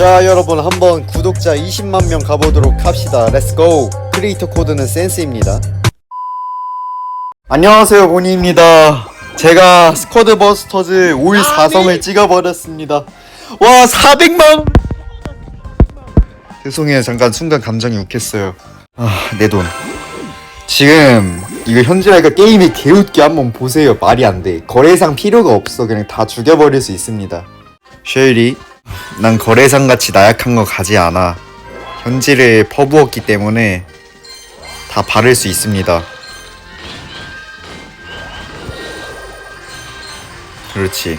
자 여러분 한번 구독자 20만 명 가보도록 합시다. 렛츠고 크리에이터 코드는 센스입니다. 안녕하세요 고니입니다. 제가 스쿼드 버스터즈 올 4성을 찍어버렸습니다. 와 400만! 죄송해요. 잠깐 순간 감정이 욱했어요. 아내돈. 지금 이거 현질하니까 게임이 개웃기 한번 보세요. 말이 안돼. 거래상 필요가 없어. 그냥 다 죽여버릴 수 있습니다. 쉐일이 난 거래상 같이 나약한 거 가지 않아. 현질을 퍼부었기 때문에 다 바를 수 있습니다. 그렇지.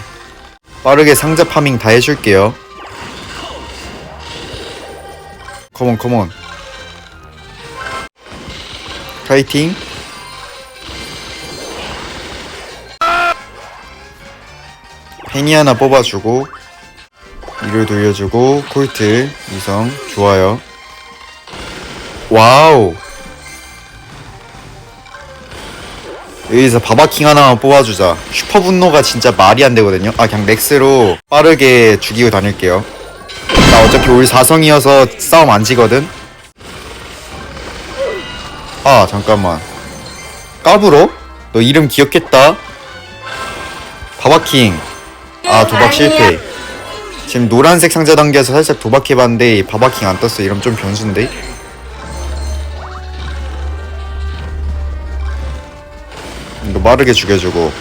빠르게 상자 파밍 다 해줄게요. 컴온 컴온. 파이팅. 페니 하나 뽑아주고 이를 돌려주고 콜트 이성 좋아요. 와우. 여기서 바바킹 하나만 뽑아주자. 슈퍼 분노가 진짜 말이 안 되거든요. 아 그냥 렉스로 빠르게 죽이고 다닐게요. 나 어차피 올 4성이어서 싸움 안 지거든. 아 잠깐만. 까불어? 너 이름 기억했다? 바바킹. 아 도박 실패 지금 노란색 상자 단계에서 살짝 도박해봤는데 바바킹 안 떴어. 이러면 좀 변수인데. 이거 빠르게 죽여주고.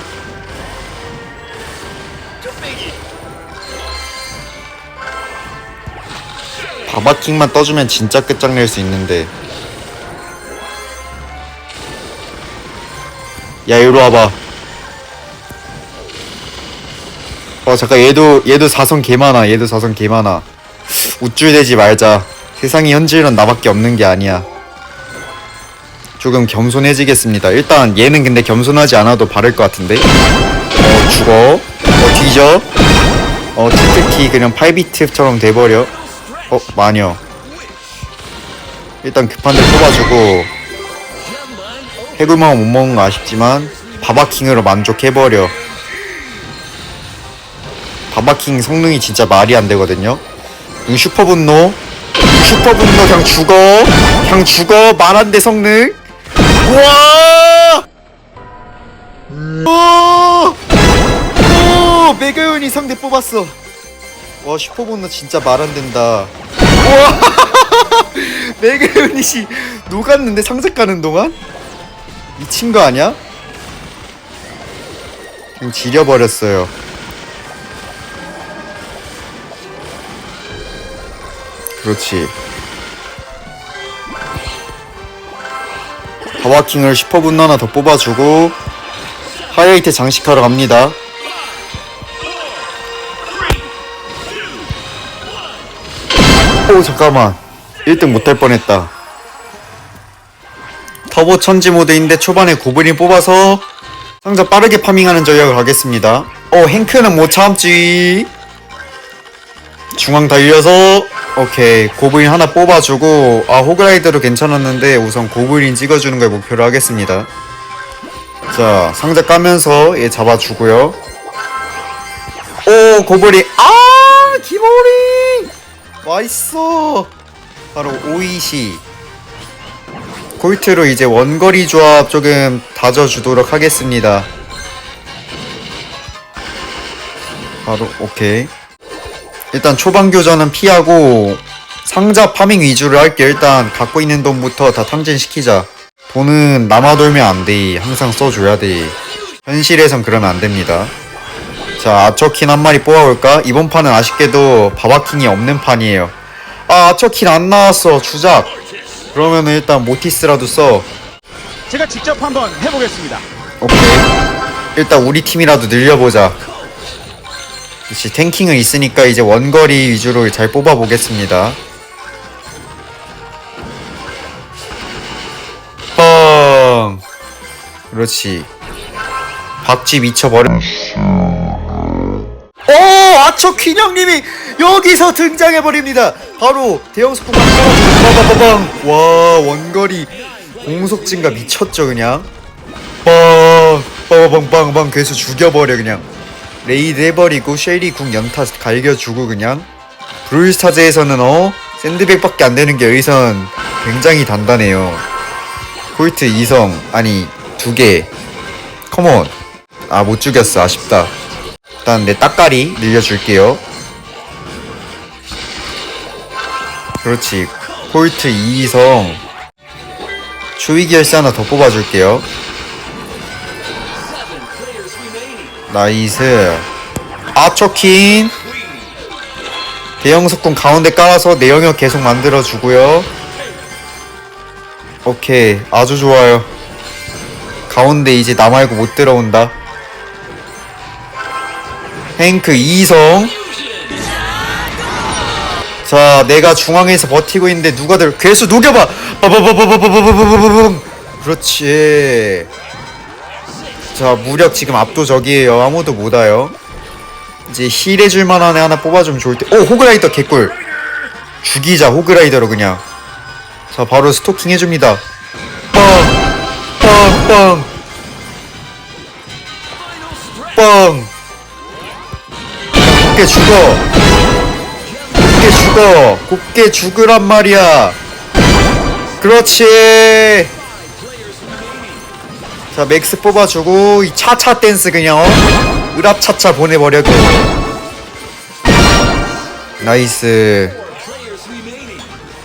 바바킹만 떠주면 진짜 끝장낼 수 있는데. 야 이리로 와봐 어 잠깐 얘도 얘도 사성 개 많아 얘도 사성 개 많아. 우쭐대지 말자. 세상에 현질은 나밖에 없는 게 아니야. 조금 겸손해지겠습니다. 일단 얘는 근데 겸손하지 않아도 바를 것 같은데. 어 죽어. 어 뒤져. 어 특히 그냥 8비트처럼 돼버려. 어 마녀. 일단 급한 데 뽑아주고. 해골망은 못 먹은 거 아쉽지만 바바킹으로 만족해버려 바바킹 성능이 진짜 말이 안 되거든요. 이 슈퍼 분노, 슈퍼 분노 그냥 죽어, 그냥 죽어 말 안 돼 성능. 우와! 오! 오! 메가연이 상대 뽑았어. 와 슈퍼 분노 진짜 말 안 된다. 우와! 메가연이 녹았는데 상자 까는 동안 미친 거 아니야? 지려버렸어요. 그렇지. 바바킹을 10%분 하나 더 뽑아주고 하이라이트 장식하러 갑니다. 오 잠깐만 1등 못할 뻔했다. 터보 천지 모드인데 초반에 고블린 뽑아서 상자 빠르게 파밍하는 전략을 가겠습니다. 어 행크는 못 참지. 중앙 달려서 오케이 고블린 하나 뽑아주고 아 호그라이더도 괜찮았는데 우선 고블린 찍어주는 걸 목표로 하겠습니다. 자 상자 까면서 얘 잡아주고요. 오 고블린 아 기모리 맛있어! 바로 오이시. 콜트로 이제 원거리 조합 조금 다져주도록 하겠습니다. 바로 오케이 일단 초반 교전은 피하고 상자 파밍 위주로 할게 일단 갖고 있는 돈부터 다 탕진시키자. 돈은 남아 돌면 안돼. 항상 써줘야 돼. 현실에선 그러면 안됩니다. 자 아처킨 한 마리 뽑아볼까? 이번 판은 아쉽게도 바바킹이 없는 판이에요. 아 아처킨 안 나왔어. 주작. 그러면은 일단 모티스라도 써. 제가 직접 한번 해보겠습니다. 오케이. 일단 우리 팀이라도 늘려보자 그렇지 탱킹은 있으니까 이제 원거리 위주로 잘 뽑아보겠습니다. 뻥! 그렇지. 박쥐 미쳐버려. 오 아처퀸 형님이 여기서 등장해버립니다. 바로 대형 빠바바방 와 원거리 공속 증가 미쳤죠 그냥. 빵 빠바방빵빵 계속 죽여버려 그냥 레이드 해버리고 쉐리 궁 연타 갈겨주고 그냥 브루스타즈에서는 어 샌드백밖에 안 되는 게 의선 굉장히 단단해요. 콜트 2성 아니 두 개. 컴온. 아 못 죽였어 아쉽다. 일단 내 따까리 늘려줄게요. 그렇지. 콜트 2성. 추위 열쇠 하나 더 뽑아줄게요. 나이스. 아초킨. 대형 석궁 가운데 깔아서 내 영역 계속 만들어주고요. 오케이. 아주 좋아요. 가운데 이제 나 말고 못 들어온다. 행크 2성. 자, 내가 중앙에서 버티고 있는데 누가 들 괴수 녹여봐. 빠바바바바바바바바바밤. 그렇지. 자, 무력 지금 압도적이에요. 아무도 못 와요. 이제 힐 해줄 만한 애 하나 뽑아주면 좋을 때. 오, 호그라이더 개꿀. 죽이자, 호그라이더로 그냥. 자, 바로 스토킹 해줍니다. 빵! 빵! 빵! 빵! 곱게 죽어! 곱게 죽어! 곱게 죽으란 말이야! 그렇지! 자, 맥스 뽑아주고, 이 차차 댄스 그냥, 어? 으랍차차 보내버려고. 나이스.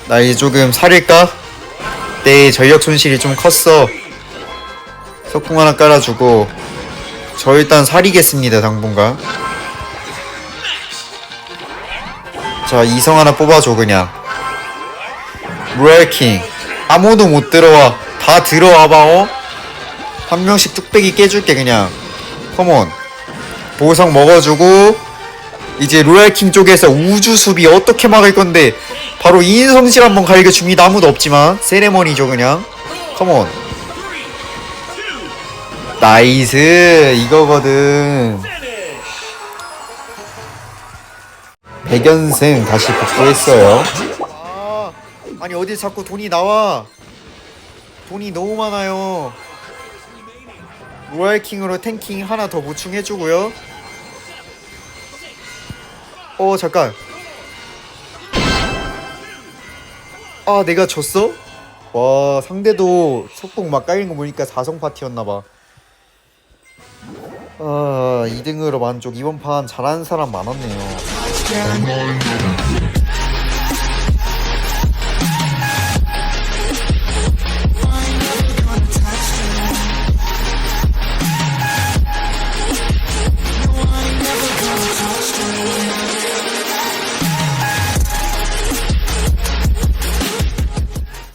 나 이제 조금 살릴까? 내 전력 손실이 좀 컸어. 석궁 하나 깔아주고. 저 일단 살이겠습니다, 당분간. 자, 이성 하나 뽑아줘, 그냥. 로얄킹. 아무도 못 들어와. 다 들어와봐, 어? 한 명씩 뚝배기 깨줄게, 그냥. 컴온. 보석 먹어주고, 이제 로얄킹 쪽에서 우주 수비 어떻게 막을 건데, 바로 인성실 한번 갈겨줍니다. 아무도 없지만. 세레머니죠, 그냥. 컴온. 나이스. 이거거든. 백연승 다시 복구했어요. 아, 아니 어디 자꾸 돈이 나와? 돈이 너무 많아요. 로얄킹으로 탱킹 하나 더 보충해주고요. 어 잠깐. 아 내가 졌어? 와 상대도 속공 막 깔린 거 보니까 4성 파티였나봐. 아 2등으로 만족. 이번 판 잘하는 사람 많았네요.